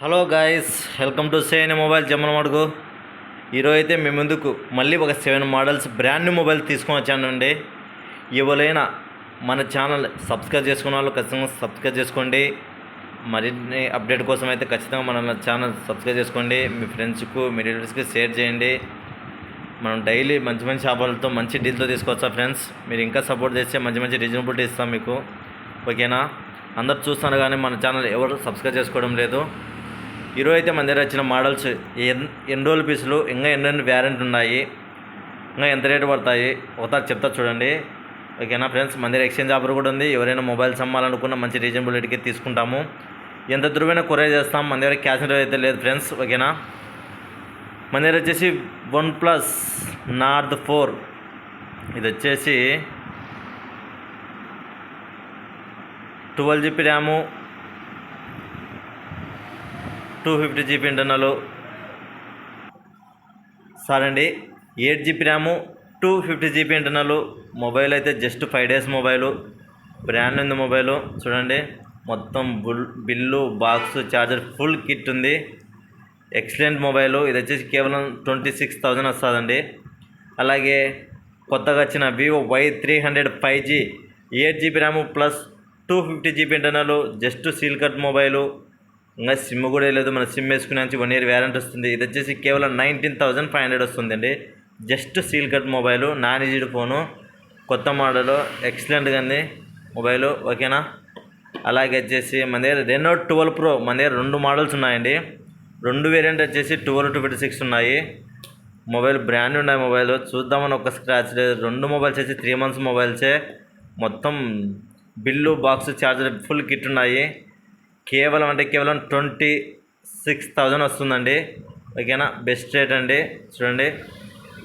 Hello guys welcome to Sen mobile Jammalamadugu. ఈరోజు అయితే మీ ముందుకు మళ్ళీ ఒక seven models brand new mobile తీసుకొని వచ్చానండి ఎవరైనా మన ఛానల్ సబ్స్క్రైబ్ చేసుకున్న వాళ్ళు ఖచ్చితంగా సబ్స్క్రైబ్ చేసుకోండి. మరిన్ని అప్డేట్ కోసం అయితే ఖచ్చితంగా మన ఛానల్ సబ్స్క్రైబ్ చేసుకోండి. మీ ఫ్రెండ్స్కు మీ రిలేటివ్స్కి షేర్ చేయండి. మనం డైలీ మంచి మంచి ఆఫర్లతో మంచి డీల్తో తీసుకోవచ్చా ఫ్రెండ్స్? మీరు ఇంకా సపోర్ట్ చేస్తే మంచి మంచి రీజనబిలిటీ ఇస్తాం మీకు. ఓకేనా? అందరు చూస్తున్నారు కానీ మన ఛానల్ ఎవరు సబ్స్క్రైబ్ చేసుకోవడం లేదు. ఈరోజు అయితే మన దగ్గర వచ్చిన మోడల్స్ ఎన్ ఎన్ని రోజుల పీసులు ఇంకా ఎన్నెన్ని వ్యారెంట్ ఉన్నాయి ఇంకా ఎంత రేటు పడతాయి ఒకసారి చెప్తా చూడండి. ఓకేనా ఫ్రెండ్స్ మన దగ్గర ఎక్స్చేంజ్ ఆఫర్ కూడా ఉంది. ఎవరైనా మొబైల్స్ అమ్మాలనుకున్న మంచి రీజనబుల్ రేట్కి తీసుకుంటాము. ఎంత దూరమైనా కొరియర్ చేస్తాం మన దగ్గర క్యాష్ ఆన్ అయితే లేదు ఫ్రెండ్స్ ఓకేనా మన దగ్గర వచ్చేసి వన్ ప్లస్ నార్త్ ఫోర్. ఇది వచ్చేసి twelve GB RAM two fifty GB internal. సరే అండి eight GB RAM two fifty GB internal. Mobile అయితే just five days mobile. Brand ఉంది మొబైలు చూడండి. మొత్తం bull bill box charger full kit ఉంది. Excellent mobile. ఇది వచ్చేసి కేవలం ట్వంటీ సిక్స్ థౌజండ్ వస్తుందండి. అలాగే కొత్తగా వచ్చిన Vivo Y three hundred five G eight GB RAM plus two fifty GB internal. Just seal cut mobile. ఇంకా సిమ్ కూడా లేదు. మన సిమ్ వేసుకునే వన్ ఇయర్ వ్యారంటీ వస్తుంది. ఇది వచ్చేసి కేవలం నైన్టీన్ థౌజండ్ ఫైవ్ హండ్రెడ్ వస్తుందండి. Just seal cut mobile non ఈజీడ్ phone కొత్త మోడల్ ఎక్సలెంట్గా ఉంది మొబైలు ఓకేనా? అలాగే వచ్చేసి మన దగ్గర రెనో ట్వెల్వ్ ప్రో మన దగ్గర రెండు మోడల్స్ ఉన్నాయండి. రెండు వేరియంట్ వచ్చేసి ట్వెల్వ్ టూ ఫిఫ్టీ సిక్స్ ఉన్నాయి. మొబైల్ బ్రాండ్ ఉన్నాయి మొబైల్. చూద్దామని ఒక స్క్రాచ్ లేదు. రెండు మొబైల్స్ వచ్చి త్రీ మంత్స్ మొబైల్సే. మొత్తం bill box charger full kit ఉన్నాయి. కేవలం అంటే కేవలం ట్వంటీ సిక్స్ థౌజండ్ వస్తుందండి. ఓకేనా? బెస్ట్ రేట్ అండి. చూడండి.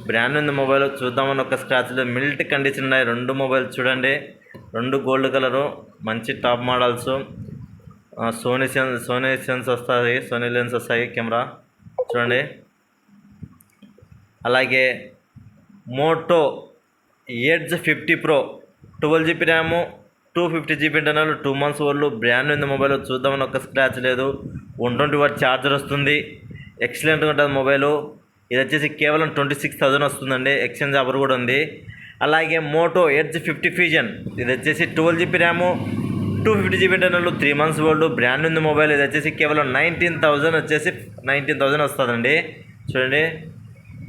బ్రాండ్ ఉంది మొబైల్. చూద్దామని ఒక స్క్రాచ్లో మిల్ట్ కండిషన్ ఉన్నాయి. రెండు మొబైల్ చూడండి. రెండు గోల్డ్ కలరు. మంచి top models. Sony sense Sony sense వస్తాయి. సోనీ లెన్స్ వస్తాయి కెమెరా. చూడండి. అలాగే Moto Edge fifty pro. Twelve GB RAM. Two fifty GB internal two months వాళ్ళు బ్రాండ్ ఉంది మొబైల్ చూద్దామని ఒక స్క్రాచ్ లేదు. వన్ ట్వంటీ వాట్ ఛార్జర్ వస్తుంది. ఎక్సలెంట్గా ఉంటుంది మొబైల్. ఇది వచ్చేసి కేవలం ట్వంటీ సిక్స్ థౌజండ్ వస్తుందండి. ఎక్స్చేంజ్ ఆఫర్ కూడా ఉంది. అలాగే మోటో ఎడ్జ్ ఫిఫ్టీ ఫ్యూజన్ ఇది వచ్చేసి twelve GB RAM two fifty GB internal three months old brand ఉంది మొబైల్. ఇది వచ్చేసి కేవలం నైన్టీన్ థౌజండ్ వచ్చేసి నైన్టీన్ థౌజండ్ వస్తుందండి. చూడండి.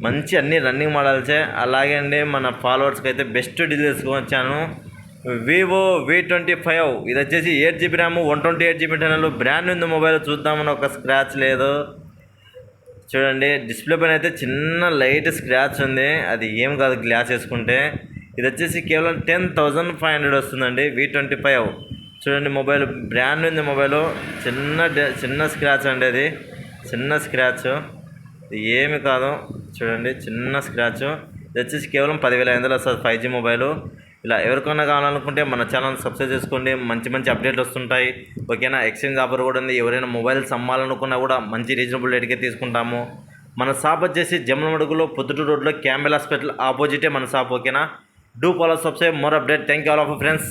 మంచి అన్ని రన్నింగ్ మోడల్సే. అలాగే అండి మన ఫాలోవర్స్కి అయితే బెస్ట్ డీల్ వచ్చాను. వివో వి ట్వంటీ ఫైవ్ ఇది వచ్చేసి eight GB RAM one twenty eight GB internal brand ఉంది మొబైల్ చూద్దామని ఒక స్క్రాచ్ లేదు. చూడండి డిస్ప్లే పైన అయితే చిన్న లైట్ స్క్రాచ్ ఉంది. అది ఏం కాదు గ్లాస్ వేసుకుంటే. ఇది వచ్చేసి కేవలం టెన్ థౌజండ్ ఫైవ్ హండ్రెడ్ వస్తుందండి వి ట్వంటీ ఫైవ్ చూడండి మొబైల్ బ్రాండ్ ఉంది మొబైల్ చిన్న చిన్న స్క్రాచ్ అండి అది. చిన్న స్క్రాచ్ ఏమి కాదు. చూడండి చిన్న స్క్రాచ్ ఇది వచ్చేసి కేవలం పదివేల ఐదు వందలు వస్తుంది ఫైవ్ జీ మొబైల్ ఇలా ఎవరికైనా కావాలనుకుంటే మన ఛానల్ సబ్స్క్రైబ్ చేసుకోండి. మంచి మంచి అప్డేట్లు వస్తుంటాయి. ఓకేనా? ఎక్స్చేంజ్ ఆఫర్ కూడా ఉంది. ఎవరైనా మొబైల్స్ అమ్మాలనుకున్నా కూడా మంచి రీజనబుల్ రేట్కే తీసుకుంటాము. మన షాప్ వచ్చేసి జమ్మలమడుగులో పొద్దుటూరు రోడ్లో క్యాంబెల్ హాస్పిటల్ ఆపోజిటే మన షాప్. ఓకేనా? Do follow subscribe more update. Thank you all of friends.